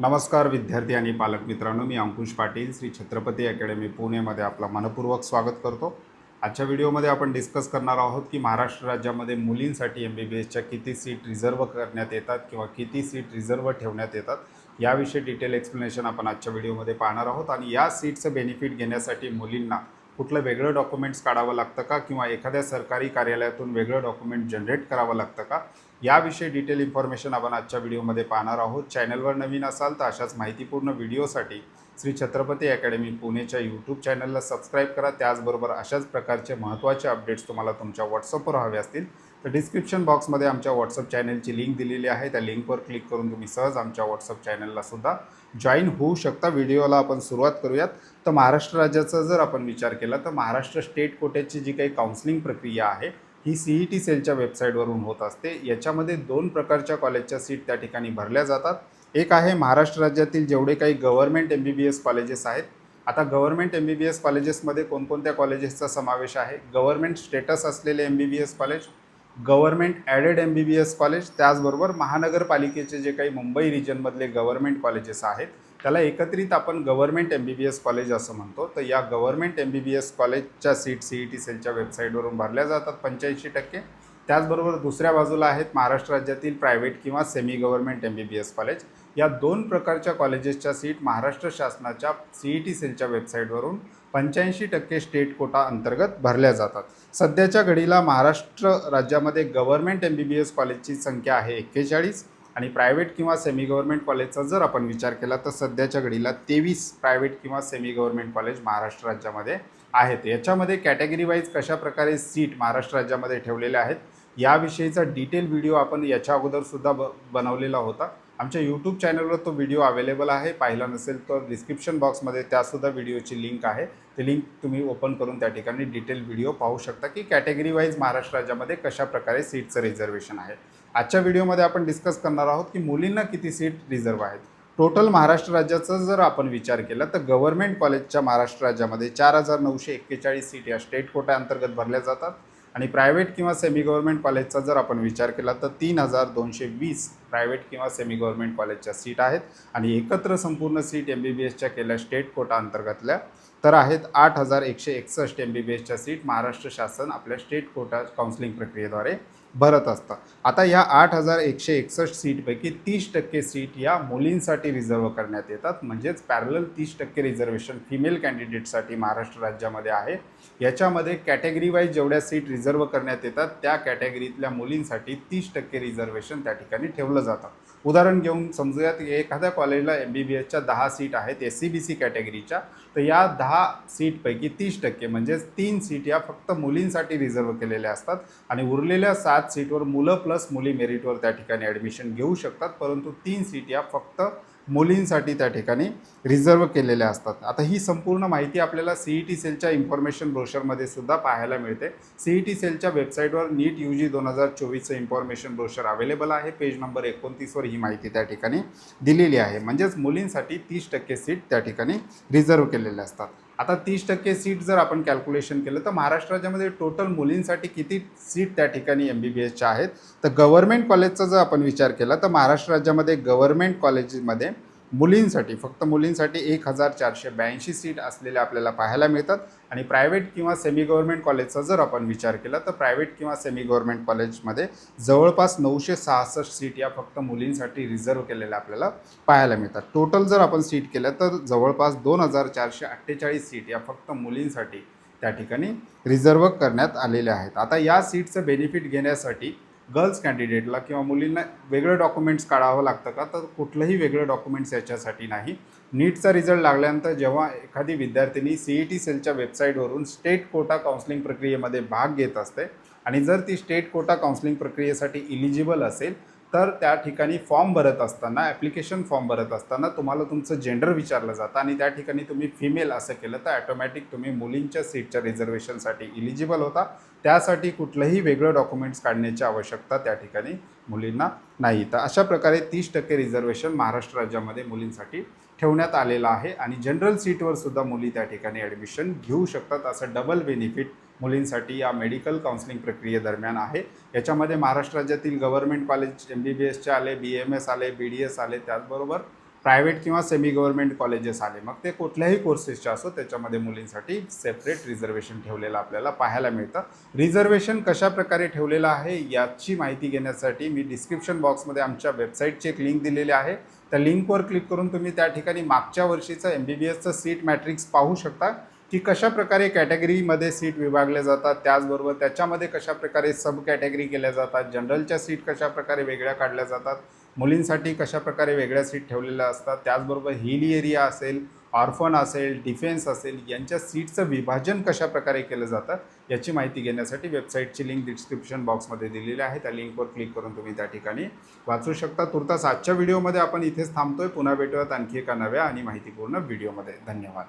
नमस्कार विद्यार्थी आणि पालक मित्रांनो मी अंकुश पाटील श्री छत्रपती अकॅडमी पुणेमध्ये आपला मनपूर्वक स्वागत करतो. आजच्या व्हिडिओमध्ये आपण डिस्कस करणार आहोत की महाराष्ट्र राज्यामध्ये मुलींसाठी एम बी बी एसच्या किती सीट रिझर्व करण्यात येतात किंवा किती सीट रिझर्व ठेवण्यात येतात याविषयी डिटेल एक्सप्लेनेशन आपण आजच्या व्हिडिओमध्ये पाहणार आहोत. आणि या सीटचं बेनिफिट घेण्यासाठी मुलींना कुठलं वेगळं डॉक्युमेंट्स काढावं लागतं का? किंवा एखाद्या सरकारी कार्यालयातून वेगळं डॉक्युमेंट जनरेट करावं लागतं का? याविषयी डिटेल इन्फॉर्मेशन आपण आजच्या व्हिडिओमध्ये पाहणार आहोत. चॅनलवर नवीन असाल तर अशाच माहितीपूर्ण व्हिडिओसाठी श्री छत्रपती अकॅडमी पुणेच्या यूट्यूब चॅनलला सबस्क्राईब करा. त्याचबरोबर अशाच प्रकारचे महत्त्वाचे अपडेट्स तुम्हाला तुमच्या व्हॉट्सअपवर हवे असतील. तर डिस्क्रिप्शन बॉक्समध्ये आमच्या व्हॉट्सअप चॅनलची लिंक दिलेली आहे. त्या लिंकवर क्लिक करून तुम्ही सहज आमच्या व्हॉट्सअप चॅनलला सुद्धा जॉईन होऊ शकता. व्हिडिओला आपण सुरुवात करूयात. तर महाराष्ट्र राज्याचा जर आपण विचार केला तर महाराष्ट्र स्टेट कोट्याची जी काही काउन्सिलिंग प्रक्रिया आहे ही सी ई टी सेलच्या वेबसाईटवरून होत असते. याच्यामध्ये दोन प्रकारच्या कॉलेजच्या सीट त्या ठिकाणी भरल्या जातात. एक आहे महाराष्ट्र राज्यातील जेवढे काही government M B B S colleges आहेत. आता government M B B S कॉलेजेसमध्ये कोणकोणत्या कॉलेजेसचा समावेश आहे? गव्हर्नमेंट स्टेटस असलेले M B B S college government aided M B B S college त्याचबरोबर महानगरपालिकेचे जे काही मुंबई रिजनमधले गव्हर्नमेंट कॉलेजेस आहेत त्याला एकत्रित आपण government M B B S college असं म्हणतो. तर या government M B B S कॉलेजच्या सीट सी ई टी सेलच्या वेबसाईटवरून भरल्या जातात पंच्याऐंशी टक्के. त्याचबरोबर दुसऱ्या बाजूला आहेत महाराष्ट्र राज्यातील प्रायव्हेट किंवा semi government M B B S college. या दोन प्रकारच्या कॉलेजेसच्या सीट महाराष्ट्र शासनाच्या सी ई टी सेलच्या वेबसाईटवरून पंच्याऐंशी टक्के स्टेट कोटा अंतर्गत भरल्या जातात. सध्याच्या घडीला महाराष्ट्र राज्यामध्ये government M B B S कॉलेजची संख्या आहे एक्केचाळीस आणि प्रायव्हेट किंवा सेमी गव्हर्नमेंट कॉलेजचा जर आपण विचार केला तर सध्याच्या घडीला तेवीस प्रायव्हेट किंवा सेमी गव्हर्नमेंट कॉलेज महाराष्ट्र राज्यामध्ये आहेत. याच्यामध्ये कॅटेगरी वाईज कशाप्रकारे सीट महाराष्ट्र राज्यामध्ये ठेवलेल्या आहेत याविषयीचा डिटेल व्हिडिओ आपण याच्या अगोदरसुद्धा ब बनवलेला होता. आमच्या यूट्यूब चॅनलवर तो व्हिडिओ अवेलेबल आहे. पाहिला नसेल तर डिस्क्रिप्शन बॉक्समध्ये त्यासुद्धा व्हिडिओची लिंक आहे. ते लिंक तुम्ही ओपन करून त्या ठिकाणी डिटेल व्हिडिओ पाहू शकता की कॅटेगरी वाईज महाराष्ट्र राज्यामध्ये कशाप्रकारे सीटचं रिझर्वेशन आहे. आजच्या व्हिडिओमध्ये आपण डिस्कस करणार आहोत की मुलींना किती सीट रिझर्व आहेत. टोटल महाराष्ट्र राज्याचा जर आपण विचार केला तर गव्हर्नमेंट कॉलेजच्या महाराष्ट्र राज्यामध्ये चार हजार नऊशे एक्केचाळीस सीट या स्टेट कोटा अंतर्गत भरल्या जातात. आणि प्रायव्हेट किंवा सेमी गव्हर्नमेंट कॉलेजचा जर आपण विचार केला तर तीन हजार दोनशे वीस प्रायव्हेट किंवा सेमी गव्हर्नमेंट कॉलेजच्या सीट आहेत. आणि एकत्र संपूर्ण सीट एम बी बी एसच्या केल्या स्टेट कोटा अंतर्गतल्या तर आहेत आठ हजार एकशे एकसष्ट एम बी बी एसच्या सीट महाराष्ट्र शासन आपल्या स्टेट कोटा काउन्सिलिंग प्रक्रियेद्वारे भरत असतात. आता या आठ हजार एकशे एकसष्ट सीटपैकी तीस टक्के सीट या मुलींसाठी रिझर्व करण्यात येतात. म्हणजेच पॅरल तीस टक्के रिझर्वेशन फिमेल कॅन्डिडेटसाठी महाराष्ट्र राज्यामध्ये आहे. याच्यामध्ये कॅटेगरी वाईज जेवढ्या सीट रिझर्व करण्यात येतात त्या कॅटेगरीतल्या मुलींसाठी तीस टक्के रिझर्वेशन त्या ठिकाणी ठेवलं जातं. उदाहरण घेऊन समजूयात की एखाद्या कॉलेजला एम बी बी एसच्या दहा सीट आहेत एस सी बी सी कॅटेगरीच्या तर या दहा सीटपैकी तीस टक्के म्हणजेच तीन सीट या फक्त मुलींसाठी रिझर्व केलेल्या असतात. आणि उरलेल्या सात सीटवर मुलं प्लस मुली मेरिटवर त्या ठिकाणी ॲडमिशन घेऊ शकतात. परंतु तीन सीट या फक्त मुलींसाठी त्या ठिकाणी रिझर्व केलेल्या असतात. आता ही संपूर्ण माहिती आपल्याला सी ई टी सेलच्या इन्फॉर्मेशन ब्रोशरमध्ये सुद्धा पाहायला मिळते. सी ई टी सेलच्या वेबसाईटवर नीट यू जी दोन हजार चोवीसचं इन्फॉर्मेशन ब्रोशर अवेलेबल आहे. पेज नंबर एकोणतीसवर ही माहिती त्या ठिकाणी दिलेली आहे. म्हणजेच मुलींसाठी तीस टक्के सीट त्या ठिकाणी रिझर्व केलेल्या असतात. आता तीस टक्के सीट जर आपण कॅल्क्युलेशन केलं तर महाराष्ट्र राज्यामध्ये टोटल मुलींसाठी किती सीट त्या ठिकाणी एम बी बी एसच्या आहेत? तर गव्हर्मेंट कॉलेजचा जर आपण विचार केला तर महाराष्ट्र राज्यामध्ये गव्हर्मेंट कॉलेजमध्ये मुलींसाठी फक्त मुलींसाठी एक हजार चारशे ब्याऐंशी सीट असलेल्या आपल्याला पाहायला मिळतात. आणि प्रायव्हेट किंवा सेमी गव्हर्नमेंट कॉलेजचा जर आपण विचार केला तर प्रायव्हेट किंवा सेमी गव्हर्नमेंट कॉलेजमध्ये जवळपास नऊशे सहासष्ट सीट या फक्त मुलींसाठी रिझर्व केलेल्या आपल्याला पाहायला मिळतात. टोटल जर आपण सीट केल्या तर जवळपास दोन हजार चारशे अठ्ठेचाळीस सीट या फक्त मुलींसाठी त्या ठिकाणी रिझर्व करण्यात आलेल्या आहेत. आता या सीटचं बेनिफिट घेण्यासाठी गर्ल्स कॅन्डिडेटला किंवा मुलींना वेगळं डॉक्युमेंट्स काढावं लागतं का? तर कुठलंही वेगळं डॉक्युमेंट्स याच्यासाठी नाही. नीटचा रिझल्ट लागल्यानंतर जेव्हा एखादी विद्यार्थिनी सी ई टी सेलच्या वेबसाईटवरून स्टेट कोटा काउन्सिलिंग प्रक्रियेमध्ये भाग घेत असते आणि जर ती स्टेट कोटा काउन्सिलिंग प्रक्रियेसाठी इलिजिबल असेल तर त्या ठिकाणी फॉर्म भरत असताना ॲप्लिकेशन फॉर्म भरत असताना तुम्हाला तुमचं जेंडर विचारलं जातं आणि त्या ठिकाणी तुम्ही फिमेल असं केलं तर ॲटोमॅटिक तुम्ही मुलींच्या सीटच्या रिझर्वेशनसाठी इलिजिबल होता. त्यासाठी कुठलंही वेगळं डॉक्युमेंट्स काढण्याची आवश्यकता त्या ठिकाणी मुलींना नाही. तर अशा प्रकारे तीस टक्के रिझर्वेशन महाराष्ट्र राज्यामध्ये मुलींसाठी ठेवण्यात आलेलं आहे आणि जनरल सीटवर सुद्धा मुली त्या ठिकाणी ॲडमिशन घेऊ शकतात. असं डबल बेनिफिट मुलींसाठी या मेडिकल काउन्सिलिंग प्रक्रियेदरम्यान आहे. याच्यामध्ये महाराष्ट्र राज्यातील government college M B B एसचे आले बी एम एस आले बी डी एस आले त्याचबरोबर प्रायव्हेट किंवा सेमी गव्हर्नमेंट कॉलेजेस आले. मग ते कुठल्याही कोर्सेसचे असो त्याच्यामध्ये मुलींसाठी सेपरेट रिझर्वेशन ठेवलेलं आपल्याला पाहायला मिळतं. रिझर्वेशन कशा प्रकारे ठेवलेलं आहे याची माहिती घेण्यासाठी मी डिस्क्रिप्शन बॉक्समध्ये आमच्या वेबसाईटची एक लिंक दिलेली आहे. त्या लिंकवर क्लिक करून तुम्ही त्या ठिकाणी मागच्या वर्षीचं एम बी बी एसचं सीट मॅट्रिक्स पाहू शकता की कशा प्रकारे कॅटेगरीमध्ये सीट विभागल्या जातात त्याचबरोबर त्याच्यामध्ये कशा प्रकारे सब कॅटेगरी केल्या जातात जनरलच्या सीट कशा प्रकारे वेगळ्या काढल्या जातात मुलींसाठी कशाप्रकारे वेगळ्या सीट ठेवलेल्या असतात त्याचबरोबर हिल एरिया असेल ऑर्फन असेल डिफेन्स असेल यांच्या सीटचं विभाजन कशा प्रकारे केलं जातं याची माहिती घेण्यासाठी वेबसाईटची लिंक डिस्क्रिप्शन बॉक्समध्ये दिलेली आहे. त्या लिंकवर क्लिक करून तुम्ही त्या ठिकाणी वाचू शकता. तुर्तास आजच्या व्हिडिओमध्ये आपण इथेच थांबतोय. पुन्हा भेटूयात आणखी एका नव्या आणि माहितीपूर्ण व्हिडिओमध्ये. धन्यवाद.